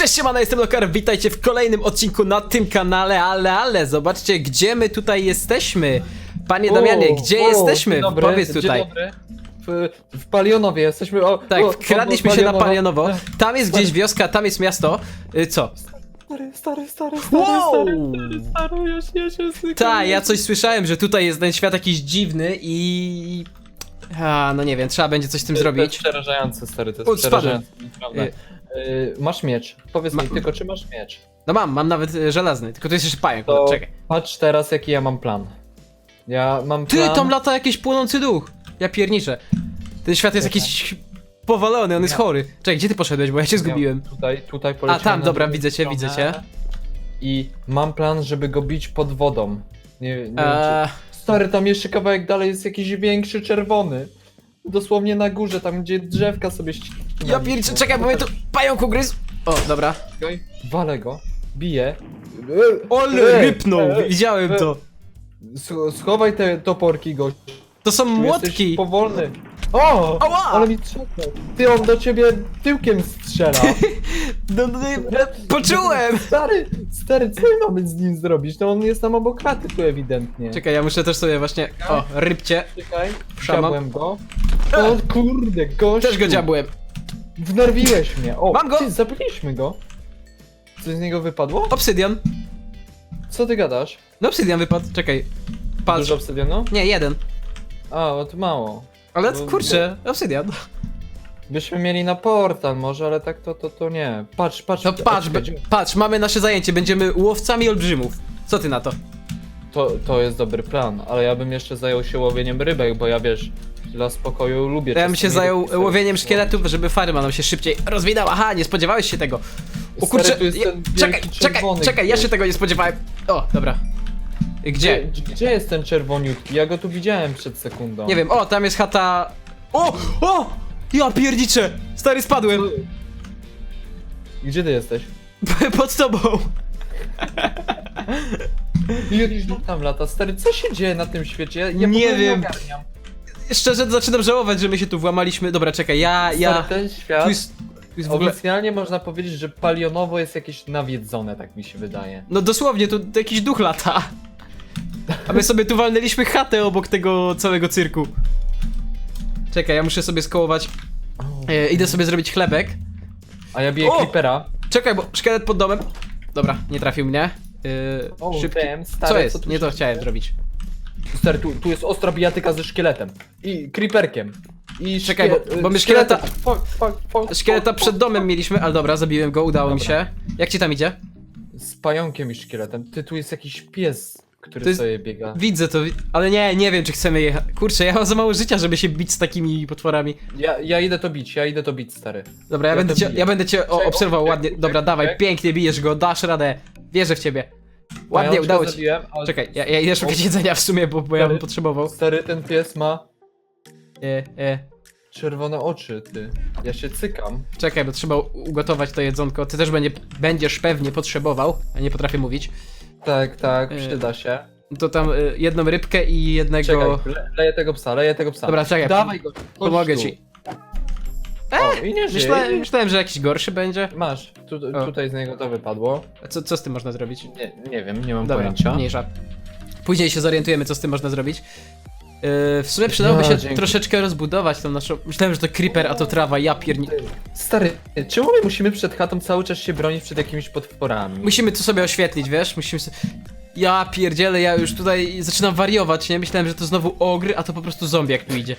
Cześć, siemano, jestem Lokar, witajcie w kolejnym odcinku na tym kanale, ale, ale, zobaczcie, gdzie my tutaj jesteśmy. Panie Damianie, gdzie O, jesteśmy? dzień dobry, Powiedz dzień tutaj. dobry. W, w Palionowie jesteśmy. O, Tak, o, wkradliśmy o, się na Palionowo, Ech, tam jest gdzieś wioska, tam jest miasto. Y, Co? Stary, stary, stary, stary, Wow! stary, stary, stary, ja się, ja się znikam. Ta, ja coś słyszałem, że tutaj jest ten świat jakiś dziwny i... A, no nie wiem, trzeba będzie coś z tym To jest zrobić. przerażające, stary, to jest spadłem. przerażające, naprawdę. Y, masz miecz. Powiedz Ma- mi tylko, czy masz miecz? No mam, mam nawet y, żelazny, tylko to jest jeszcze pająk, To czekaj. patrz teraz, jaki ja mam plan. Ja mam Ty, plan... tam lata jakiś płonący duch. Ja pierniczę. Ten świat jest jakiś powalony, on jest chory. Czekaj, gdzie ty poszedłeś, bo ja się zgubiłem. Tutaj, tutaj A poleciałem tam, na dobra, drugą widzę cię, stronę. widzę cię. I mam plan, żeby go bić pod wodą. Nie, nie wiem, czy... Eee, Stary, tam jeszcze kawałek dalej jest jakiś większy czerwony. Dosłownie na górze, tam gdzie drzewka sobie ścinają. ja pierniczę, czekaj, bo mnie tu pająk ugryzł. O, dobra. Czekaj, Walę go, biję. Ole, rypnął, widziałem to. Sch- Schowaj te toporki, gość. To są młotki. Jesteś powolny. O! Ała! Ale mi trzepnął. Ty, on do ciebie tyłkiem strzela. No, no, no, poczułem! Stary, stary, co my mamy z nim zrobić? No on jest tam obok chaty tu ewidentnie. Czekaj, ja muszę też sobie właśnie... O, rybcie. Czekaj, Szamam. go. O kurde, gościu. Też go dziabłem. Wnerwiłeś mnie. O, Mam go. Ty, zabiliśmy go. Coś z niego wypadło? Obsydian. Co ty gadasz? No obsydian wypadł, czekaj. Patrz. Dużo obsydianu? Nie, jeden. A, o, to mało. Ale No, kurczę, obsydian. Byśmy mieli na portal może, ale tak to, to, to nie. Patrz, patrz. No patrz, be- patrz, mamy nasze zajęcie, będziemy łowcami olbrzymów. Co ty na to? To, to jest dobry plan, ale ja bym jeszcze zajął się łowieniem rybek, bo ja wiesz, dla spokoju lubię Ja bym się czasami zajął rybki sobie łowieniem łowić. szkieletów, żeby farma nam się szybciej rozwinęła. Aha, nie spodziewałeś się tego. O Stary, kurczę, tu jest ja, ten wielki czekaj, czekaj, czerwony czekaj, ja gdzieś. się tego nie spodziewałem. O, dobra. Gdzie? Gdzie, jest ten czerwoniutki? Ja go tu widziałem przed sekundą. Nie wiem, o, tam jest chata... O, o! Ja pierdziczę! Stary, spadłem! Gdzie ty jesteś? Pod tobą! Juriś tam lata. Stary, co się dzieje na tym świecie? Ja, Nie ogóle wiem. ogarniam. Szczerze zaczynam żałować, że my się tu włamaliśmy. Dobra, czekaj, ja, ja... Stary, ten świat... Tu jest, tu jest w ogóle... Oficjalnie można powiedzieć, że palionowo jest jakieś nawiedzone, tak mi się wydaje. No dosłownie, tu jakiś duch lata. A my sobie tu walnęliśmy chatę obok tego całego cyrku. Czekaj, ja muszę sobie skołować. E, idę sobie zrobić chlebek. A ja biję O! creepera. Czekaj, bo szkielet pod domem. Dobra, nie trafił mnie. E, O, szybki. damn, stary, Co jest? tu nie to chciałem dzieje? zrobić. Stary, tu, tu jest ostra bijatyka ze szkieletem. I creeperkiem. I Czekaj, szkie- bo- bo my szkieletem. szkieleta- Fuck, fuck, fuck, Szkieleta fuck, przed fuck, domem mieliśmy, ale dobra, zabiłem go, udało mi Dobra. się. Jak ci tam idzie? Z pająkiem i szkieletem. Ty, tu jest jakiś pies, który To jest- sobie biega. Widzę to, wi- ale nie, nie wiem czy chcemy jechać. Kurczę, ja mam za mało życia, żeby się bić z takimi potworami. Ja, ja idę to bić, ja idę to bić, stary. Dobra, ja, Ja będę to cię, biję. ja będę cię o, Czekaj, obserwował czekaj, ładnie. czekaj, Dobra, dawaj, czekaj. pięknie bijesz go, dasz radę. Wierzę w ciebie. Ładnie, Pajączka udało ci. ale- Czekaj, ja, ja idę szukać jedzenia w sumie, bo, bo ja bym Stary. potrzebował. Stary, ten pies ma E, e. czerwone oczy, ty. Ja się cykam. Czekaj, bo trzeba ugotować to jedzonko. Ty też będzie, będziesz pewnie potrzebował, a nie potrafię mówić. Tak, tak, E, przyda się. To tam e, jedną rybkę i jednego... Czekaj, le, leję tego psa, leję tego psa. Dobra, czekaj, Dawaj go, chodź Pomogę tu. ci. O, i nie żyje. Myślałem, myślałem, że jakiś gorszy będzie. Masz, tu, O. tutaj z niego to wypadło. A co, co z tym można zrobić? Nie, nie wiem, nie mam Dobra, pojęcia. mniejsza. Później się zorientujemy, co z tym można zrobić. Yy, w sumie przydałoby Ja, się dzięki. troszeczkę rozbudować tą naszą... Myślałem, że to creeper, a to trawa, ja pierni... Stary, czemu my musimy przed chatą cały czas się bronić przed jakimiś potworami? Musimy to sobie oświetlić, wiesz? Musimy sobie... Ja pierdzielę, ja już tutaj zaczynam wariować, nie? Myślałem, że to znowu ogry, a to po prostu zombie jak tu idzie.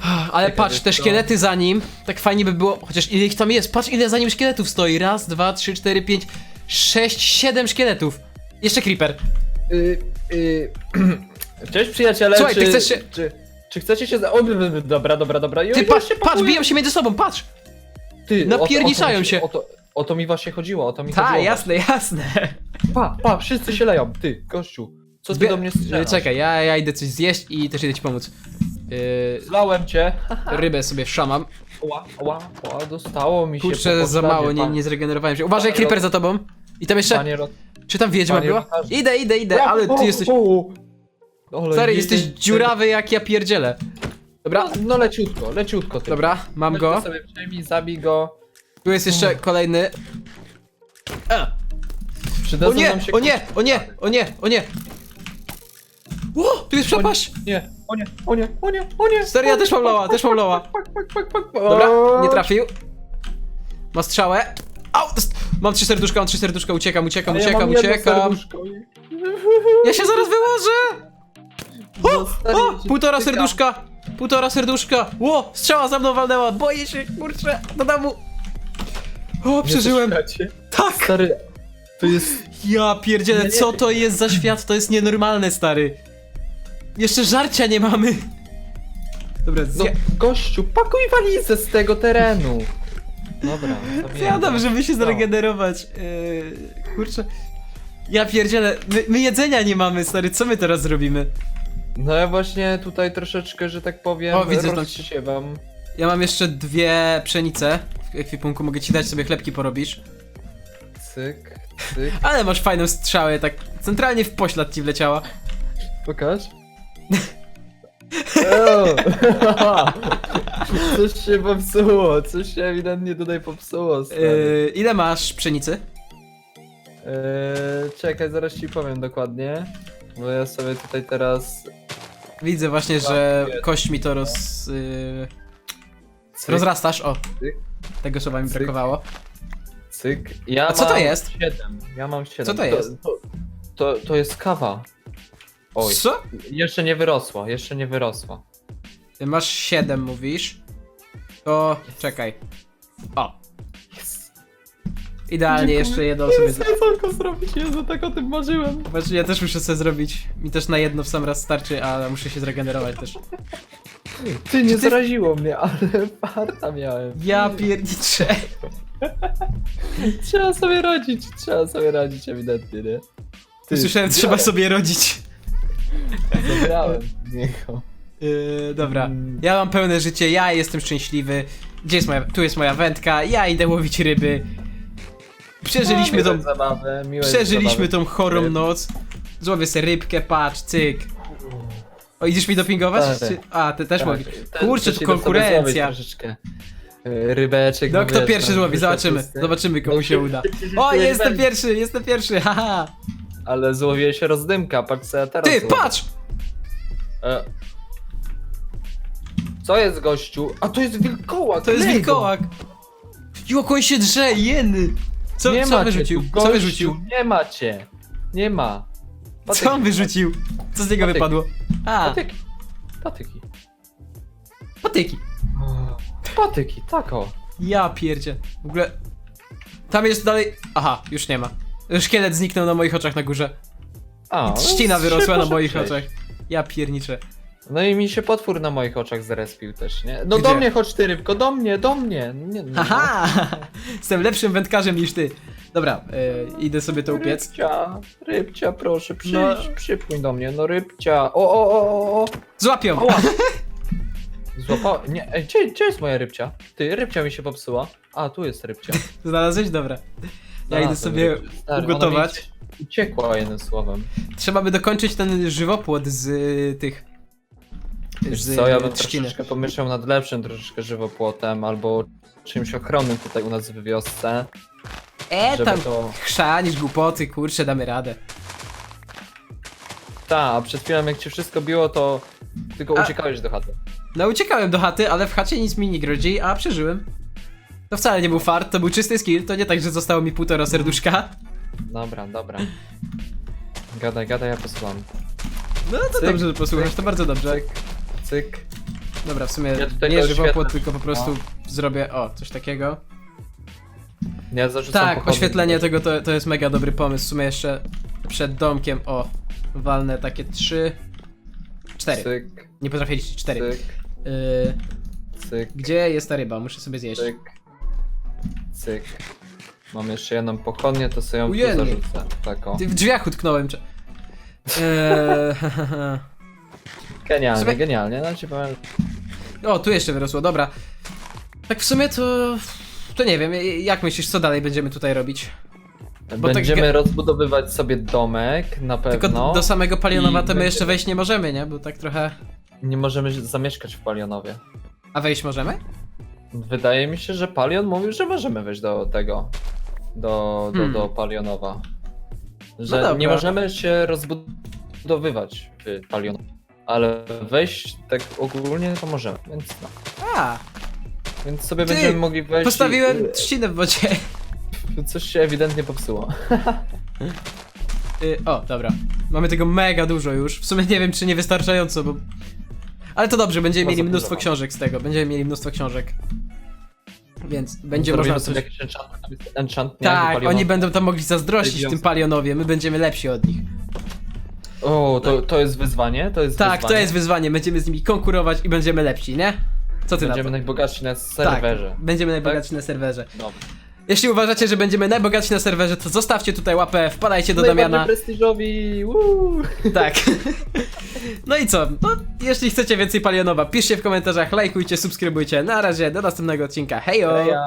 Ale patrz, te szkielety za nim, tak fajnie by było, chociaż ile ich tam jest, patrz ile za nim szkieletów stoi, raz, dwa, trzy, cztery, pięć, sześć, siedem szkieletów. Jeszcze creeper. Y, y, Cześć przyjaciele, Słuchaj, czy, ty chcesz się- Czy, czy chcecie się... za- O, dobra, dobra, dobra. Ju- Ty już patrz, się patrz, pakuję. biją się między sobą, patrz! Ty, napierniczają o, to mi się. O to, o to mi właśnie chodziło, o to mi Ta, chodziło. jasne, jasne. Pa, pa, wszyscy się leją. Ty, gościu. Co ty Zbie- do mnie strzelasz? Czekaj, ja, ja idę coś zjeść i też idę ci pomóc. Yy, Zlałem cię. rybę sobie szamam. Ła, ła, ła, dostało mi się Kurczę, za podstawie, mało, nie, nie zregenerowałem się. Uważaj, creeper za tobą. I tam jeszcze... Panie. Czy tam wiedźma panie była? Idę, idę, idę, ale ty jesteś... Stary, nie- jesteś dziurawy jak ja pierdzielę. Dobra, No, no leciutko, leciutko ty. dobra, mam Weź go. sobie przejmij, zabij go. Tu jest jeszcze kolejny. A. O Przydadzą nie, nam się o nie, o nie, o nie, o nie. Ło, tu jest przepaść. Nie, o nie, o nie, o nie, o nie. Stary, ja też mam loła, też mam loła. Pak, pak, pak, pak, pak. Dobra, O, nie trafił. Ma strzałę. Au, dost- mam trzy serduszka, mam trzy serduszka, uciekam, uciekam, uciekam, uciekam. Ja się zaraz wyłożę! No, O, ja cię półtora serduszka! Półtora serduszka! Ło, strzała za mną walnęła, boję się, kurczę, do domu. O, przeżyłem. Tak! Stary, to jest... Ja pierdzielę, co to jest za świat? To jest nienormalne, stary. Jeszcze żarcia nie mamy. Dobra, No, zja gościu, pakuj walizę z tego terenu. Dobra, zjadam, żeby się No. zregenerować. Yy, kurczę. Ja pierdzielę, my, my jedzenia nie mamy, stary, co my teraz zrobimy? No ja właśnie tutaj troszeczkę, że tak powiem, O, widzę, że tam- rozsiewam. Ja mam jeszcze dwie pszenice w ekwipunku, mogę ci dać sobie chlebki porobisz. Cyk, cyk. Ale masz fajną strzałę, tak centralnie w poślad ci wleciała. Pokaż. Coś się popsuło, coś się ewidentnie tutaj popsuło. stary. Yy, ile masz pszenicy? Eee, czekaj, zaraz ci powiem dokładnie. Bo ja sobie tutaj teraz. Widzę właśnie, że kość mi to roz... Yy, Cyk, rozrastasz, o. Cyk. Tego słowa mi Cyk. brakowało. cyk. Ja A co to mam jest? 7. Ja mam 7. Co to jest? To, to, to jest kawa. Oj. Co? Jeszcze nie wyrosła, jeszcze nie wyrosła. Ty masz 7 mówisz. To czekaj. O. idealnie jeszcze jedno sobie... z- jedzonko zrobić, Jezu, tak o tym marzyłem. Znaczy ja też muszę sobie zrobić. Mi też na jedno w sam raz starczy, ale muszę się zregenerować też. Ty, nie ty- zaraziło mnie, ale farta miałem. Ja pierniczę. Trzeba sobie radzić, trzeba sobie radzić ewidentnie, nie? Ty, Słyszałem, trzeba sobie rodzić. Zabrałem niego. Yy, dobra, Mm. ja mam pełne życie, ja jestem szczęśliwy. Gdzie jest moja, tu jest moja wędka, ja idę łowić ryby. Przeżyliśmy No, tą, miłe przeżyliśmy tą chorą noc. Złowię sobie rybkę, patrz, cyk. O, idziesz mi dopingować? Stary. Czy... A, ty też Tak, te- Kurczę, to konkurencja. y, Rybeczek. No, no kto wiesz, pierwszy tam złowi, zobaczymy. Zobaczymy, komu No, się uda. O, jestem pierwszy, jestem pierwszy, haha. Ale złowię się rozdymka, patrz co ja teraz Ty, złowię. patrz! E. Co jest gościu? A to jest wilkołak! To jest Lego. wilkołak. Jak on się drze, jeny. Co, nie co macie wyrzucił? Tu, Co gościu, wyrzucił? Nie macie. Nie ma. Co on wyrzucił? Co z niego Patyki. wypadło? A, Patyki. Patyki. patyki. Patyki, tak o. Ja pierdzie. W ogóle... Tam jest dalej... Aha, już nie ma. Szkielet zniknął na moich oczach na górze. A, I no, trzcina szybko wyrosła na moich przejść. oczach. Ja pierniczę. No i mi się potwór na moich oczach zrespił też, nie? No Gdzie? do mnie chodź ty rybko, do mnie, do mnie. Nie, nie, Haha! Jestem lepszym wędkarzem niż ty. Dobra, e, idę sobie to upiec. Rybcia, rybcia, proszę, przyjdź, No. przypłyń do mnie, no rybcia. O, o, o, o, o. Złapią! Ała. Złapał. Nie, ej, gdzie, gdzie jest moja rybcia? Ty, rybcia mi się popsuła. A, tu jest rybcia. Znalazłeś? Dobra. Ja Znalazłem idę sobie rybcię. Stary, ona ugotować. Uciekła jednym słowem. Trzeba by dokończyć ten żywopłot z y, tych. Wiesz z co, ja bym trzciny. troszeczkę pomyślał nad lepszym troszeczkę żywopłotem, albo czymś ochronnym tutaj u nas w wiosce, E, żeby tam to... chrzanisz głupoty, kurczę, damy radę. Ta, a przed chwilą jak cię wszystko biło, to tylko A- uciekałeś do chaty. No uciekałem do chaty, ale w chacie nic mi nie grozi, a przeżyłem. To wcale nie był fart, to był czysty skill, to nie tak, że zostało mi półtora serduszka. Dobra, dobra. Gadaj, gadaj, ja posłucham. No to Cyk, dobrze, że posłuchasz, to bardzo dobrze. Cyk, cyk. Dobra, w sumie Ja tutaj nie to żywopłot, oświetlę. tylko po prostu zrobię, o, coś takiego. Ja zarzucam Tak, pochodnie. oświetlenie tego to, to jest mega dobry pomysł. W sumie jeszcze przed domkiem, o, walnę takie trzy, cztery. Cyk, Nie potrafię liczyć cztery. cyk, Yy, cyk, gdzie jest ta ryba? Muszę sobie zjeść. cyk, cyk. Mam jeszcze jedną pochodnię, to sobie ją tu zarzucę. Tak o. Ty w drzwiach utknąłem. Czy... Eee, Genialnie, genialnie. No ci powiem. o, tu jeszcze wyrosło, dobra. Tak w sumie to... To nie wiem, jak myślisz, co dalej będziemy tutaj robić? Bo tak Będziemy ge- rozbudowywać sobie domek, na pewno. Tylko do, do samego Palionowa I to my będzie- jeszcze wejść nie możemy, nie? Bo tak trochę... Nie możemy zamieszkać w Palionowie. A wejść możemy? Wydaje mi się, że Palion mówił, że możemy wejść do tego. Do, do, Hmm. do Palionowa. No Że dobra. nie możemy się rozbudowywać w Palion. Ale wejść tak ogólnie to możemy, więc no. A, Więc sobie Ty, będziemy mogli wejść. postawiłem i- trzcinę w wodzie. Coś się ewidentnie popsuło. Y, o, dobra. Mamy tego mega dużo już. W sumie nie wiem, czy niewystarczająco, bo... Ale to dobrze, będziemy No, mieli mnóstwo książek z tego. Będziemy mieli mnóstwo książek. Więc będzie Zrobimy można sobie coś... jakiś enchant, Tak, oni będą tam mogli zazdrościć tym palionowie, my będziemy lepsi od nich. O, to, to jest wyzwanie? To jest Tak, wyzwanie. to jest wyzwanie, będziemy z nimi konkurować i będziemy lepsi, nie? Co ty Będziemy na najbogatsi na to? serwerze. Tak, będziemy najbogatsi na serwerze. Dobra. Jeśli uważacie, że będziemy najbogatsi na serwerze, to zostawcie tutaj łapę, wpadajcie do Damiana. Najbardziej prestiżowi. Woo! Tak. No i co? No, jeśli chcecie więcej palionowa, piszcie w komentarzach, lajkujcie, subskrybujcie. Na razie, do następnego odcinka. Hejo! Heja.